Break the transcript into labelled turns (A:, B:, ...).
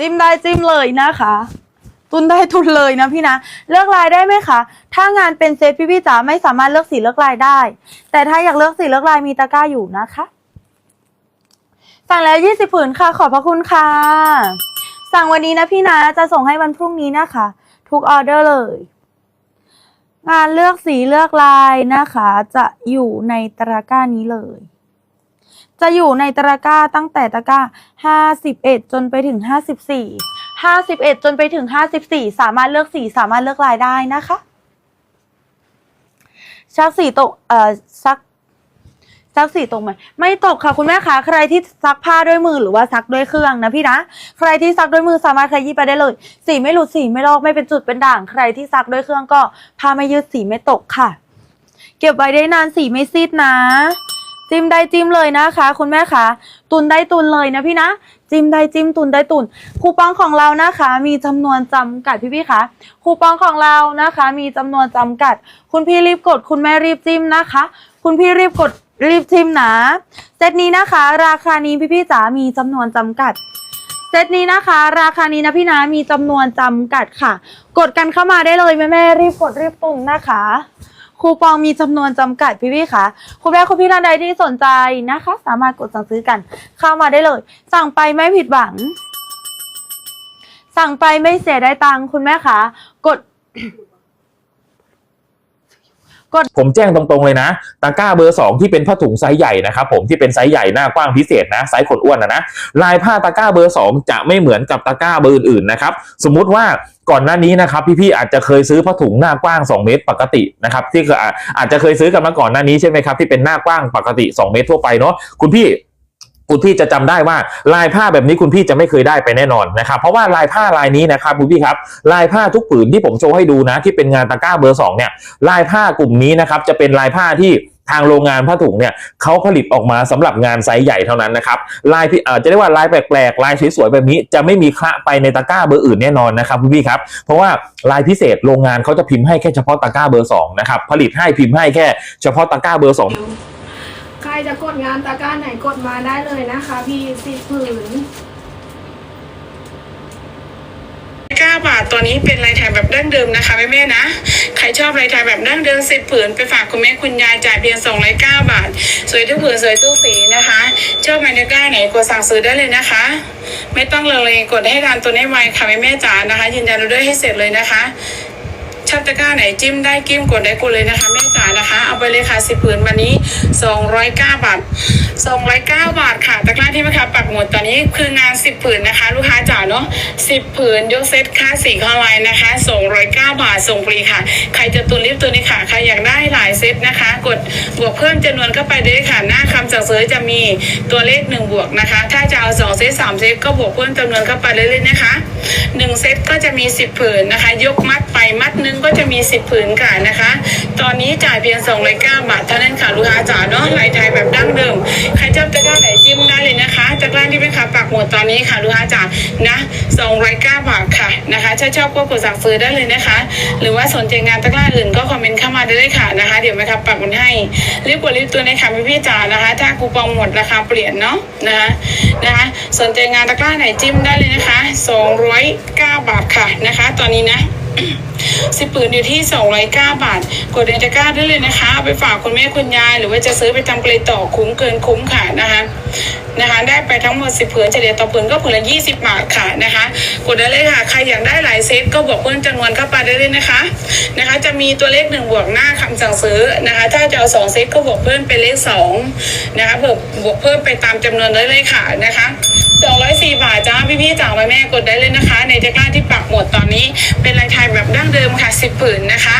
A: จิ้มได้จิ้มเลยนะคะ ตุนได้ทุนเลยนะพี่นะ เลือกลายได้ไหมคะ ถ้างานเป็นเซตพี่พี่จ๋าไม่สามารถเลือกสีเลือกลายได้ แต่ถ้าอยากเลือกสีเลือกลายมีตะกร้าอยู่นะคะ สั่งแล้ว 20ผืนค่ะ ขอบพระคุณค่ะ สั่งวันนี้นะพี่นะ จะส่งให้วันพรุ่งนี้นะคะ ทุกออเดอร์เลย งานเลือกสีเลือกลายนะคะ จะอยู่ในตะกร้านี้เลย จะอยู่ในตะกร้าตั้งแต่ตะกร้าห้าสิบเอ็ดจนไปถึงห้าสิบสี่ห้าสิบเอ็ดจนไปถึงห้าสิบสี่สามารถเลือกสีสามารถเลือกลายได้นะคะ ชักสีตกเอ่อซักซักสีตกไหมไม่ตกค่ะคุณแม่คะใครที่ซักผ้าด้วยมือหรือว่าซักด้วยเครื่องนะพี่นะใครที่ซักด้วยมือสามารถขยี้ไปได้เลย สีไม่หลุดสีไม่ลอกไม่เป็นจุดเป็นด่าง ใครที่ซักด้วยเครื่องก็ผ้าไม่ยืดสีไม่ตกค่ะ เก็บไว้ได้นานสีไม่ซีดนะ จิ้มได้จิ้มเลยนะคะ คุณแม่คะตุนได้ตุนเลยนะพี่นะ จิ้มได้จิ้มตุนได้ตุน คูปองของเรานะคะ มีจำนวนจำกัดพี่พี่คะคูปองของเรานะคะ มีจำนวนจำกัด คุณพี่รีบกด คุณแม่รีบจิ้มนะคะ คุณพี่รีบกดรีบจิ้มนะเซตนี้นะคะ ราคานี้พี่พี่จ๋ามีจำนวนจำกัดเซตนี้นะคะ ราคานี้นะพี่นะมีจำนวนจำกัดค่ะ กดกันเข้ามาได้เลยแม่แม่รีบกดรีบตุนนะคะ คูปองมีจำนวนจำกัดพี่พี่คะคุณแม่คุณพี่ท่านใดที่สนใจนะคะ สามารถกดสั่งซื้อกัน เข้ามาได้เลย สั่งไปไม่ผิดหวัง สั่งไปไม่เสียได้ตังค์คุณแม่คะกด
B: ผมแจ้งตรงๆเลยนะ ตะกร้าเบอร์ 2 ที่เป็นผ้าถุงไซส์ใหญ่นะครับผมที่เป็นไซส์ใหญ่หน้ากว้างพิเศษนะไซส์ขนอ้วนนะนะลายผ้าตะกร้าเบอร์ 2 จะไม่เหมือนกับตะกร้าเบอร์อื่นๆนะครับสมมุติว่าก่อนหน้านี้นะครับพี่ๆอาจจะเคยซื้อผ้าถุงหน้ากว้าง 2 เมตรปกตินะครับที่คยออาจจะเคยซื้อกันมาก่อนหน้านี้ใช่ไหมครับที่เป็นหน้ากว้างปกติ 2 เมตรทั่วไปเนาะคุณพี่ คุณพี่จะจำได้ว่าลายผ้าแบบนี้คุณพี่จะไม่เคยได้ไปแน่นอนนะครับเพราะว่าลายผ้าลายนี้นะครับคุณพี่ครับลายผ้าทุกผืนที่ผมโชว์ให้ดูนะ ที่เป็นงานตะกร้าเบอร์สองเนี่ยลายผ้ากลุ่มนี้นะครับจะเป็นลายผ้าที่ทางโรงงานผ้าถุงเนี่ยเขาผลิตออกมาสำหรับงานไซส์ใหญ่เท่านั้นนะครับลายพี่เอ่อจะเรียกว่าลายแปลกๆลายสวยๆแบบนี้ จะไม่มีคละไปในตะกร้าเบอร์อื่นแน่นอนนะครับคุณพี่ครับเพราะว่าลายพิเศษโรงงานเขาจะพิมพ์ให้แค่เฉพาะตะกร้าเบอร์สองนะครับผลิตให้พิมพ์ให้แค่เฉพาะตะกร้าเบอร์สอง
C: ใครจะกดงานตะกร้าไหนกดมาได้เลยนะคะ พี่สิบผืน
D: 9บาทตัวนี้เป็นลายไทยแบบดั้งเดิมนะคะแม่แม่ๆนะ ใครชอบลายไทยแบบดั้งเดิมสิบผืนไปฝากคุณแม่คุณยายจ่ายเพียง209บาท สวยทุกผืนสวยทุกสีนะคะ ชอบแมนก้าไหนกดสั่งซื้อได้เลยนะคะ ไม่ต้องเลเลยกดให้ทานตัวนี้ไวค่ะแม่แม่จ๋านะคะยืนยันดอร์ให้เสร็จเลยนะคะ ชอบตะกร้าไหนจิ้มได้กิ้มกดได้กดเลยนะคะแม่จ๋านะคะ เอาไปเลยค่ะสิบผืนวันนี้209บาท209บาทค่ะตะกร้าที่แม่ค้าปักหมดตอนนี้คืองาน10ผืนนะคะ ลูกค้าจ๋าเนาะ10ผืนยกเซตค่าสีคอไลน์นะคะ209บาทส่งฟรีค่ะ ใครจะตุนรีบตุนนี่ค่ะใครอยากได้หลายเซตนะคะ กดบวกเพิ่มจำนวนเข้าไปเลยค่ะหน้าคำสั่งซื้อจะมีตัวเลข1บวกนะคะ ถ้าจะเอา2เซต3เซตก็บวกเพิ่มจำนวนเข้าไปเลยเลยๆนะคะ 1เซตก็จะมี10ผืนนะคะ ยกมัดไปมัดนึงก็จะมี10ผืนค่ะนะคะ ตอนนี้จ่ายเพียง209บาทเท่านั้นค่ะลูกค้าจ๋าเนาะลายไทยแบบดั้งเดิม ใครชอบ หมดตอนนี้ค่ะลูกค้าจ๋านะ209บาทค่ะนะคะถ้าชอบก็กดสั่งซื้อได้เลยนะคะ หรือว่าสนใจงานตะกร้าอื่นก็คอมเมนต์เข้ามาได้เลยค่ะนะคะ เดี๋ยวแม่ครับปักมุดให้รีบกดรีบตัวในค่ะพี่พี่จ๋านะคะ ถ้าคูปองหมดราคาเปลี่ยนเนาะนะคะนะคะสนใจงานตะกร้าไหนจิ้มได้เลยนะคะ209บาทค่ะนะคะ ตอนนี้นะสิบปืนอยู่ที่ 209 บาท กดเดนตะกร้าได้เลยนะคะ เอาไปฝากคุณแม่คุณยาย หรือว่าจะซื้อไปทำเกรต่อคุ้มเกินคุ้มค่ะนะคะ นะคะได้ไปทั้งหมด 10ผืนเฉลี่ยต่อผืนก็ผืนละ20 บาทค่ะนะคะกดได้เลยค่ะ ใครอยากได้หลายเซตก็บวกเพิ่มจำนวนเข้าไปได้เลยนะคะนะคะ จะมีตัวเลขหนึ่งบวกหน้าคำสั่งซื้อนะคะ ถ้าจะเอาสองเซตก็บวกเพิ่มเป็นเลขสองนะคะบวกบวกเพิ่มไปตามจำนวนได้เลยค่ะนะคะ204 บาทจ้าพี่ๆจ๋าแม่ๆกดได้เลยนะคะ ในตะกร้าที่ปักหมดตอนนี้เป็นลายไทยแบบดั้งเดิมค่ะ 10ผืนนะคะ